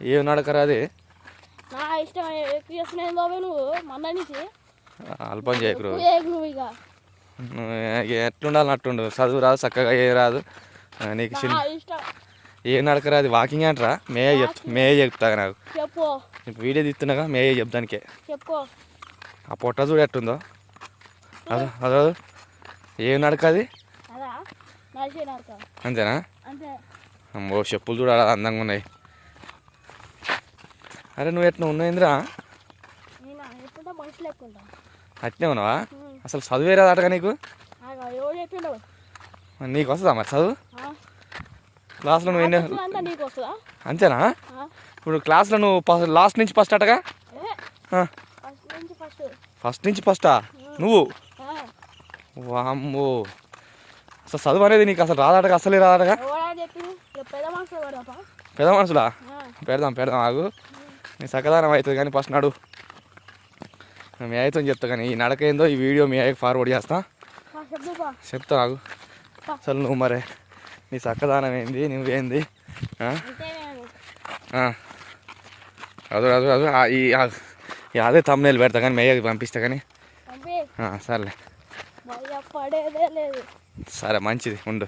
ఏం నడకరా అది నా ఇష్టం ఎక్కువ చేస్తున్నాయి బాబు నువ్వు నుంచి అల్పం చేయకు నువ్వు ఇక? నువ్వు ఎట్లుండాలి అట్టుండు చదువు రాదు చక్కగా ఏ రాదు. నీకు చిన్న ఏం నడకరా అది వాకింగ్ అంటరా? మే చెప్తా మే చెప్తా నాకు. చెప్పు. వీడియో తీస్తున్నాగా మే చెప్తానికే. చెప్పు. ఆ పొట్ట చూడు ఎట్టుందో. అదో అదో ఏం నడక అది? అంతేనా? అంతే. అమ్మో చెప్పులు చూడాలి అందంగా ఉన్నాయి. అరే నువ్వు ఎట్లా మనిషి లేకుండా అట్నే ఉన్నావా? అసలు చదువే నీకు? ఎవరు చెప్పిండవు మరి నీకు వస్తుందా మరి చదువు? క్లాస్లో నువ్వు ఎన్ని నాకు నీకు అంతేనా? ఇప్పుడు క్లాస్లో నువ్వు లాస్ట్ నుంచి ఫస్ట్ అటగా? ఫస్ట్ నుంచి ఫస్ట్ నువ్వు. వామ్మో. అసలు చదువు అనేది నీకు అసలు రాదటగా అసలే రాదటగా? పెద్ద మనుషులా పెడదాం పెడదాం ఆగు. నీ సకదానం అవుతుంది కానీ ఫస్ట్ నడు. మీ అయితే చెప్తా కానీ ఈ నడక ఏందో ఈ వీడియో మీ అయ్యకి ఫార్వర్డ్ చేస్తా. చెప్తా ఆగు అసలు నువ్వు మరే నీ చక్కదానం ఏంది నువ్వేంది. అదు అదు అదు ఈ అదే తమ్నేలు పెడతా కానీ మేయకి పంపిస్తా కానీ. సర్లే. సరే మంచిది ఉండు.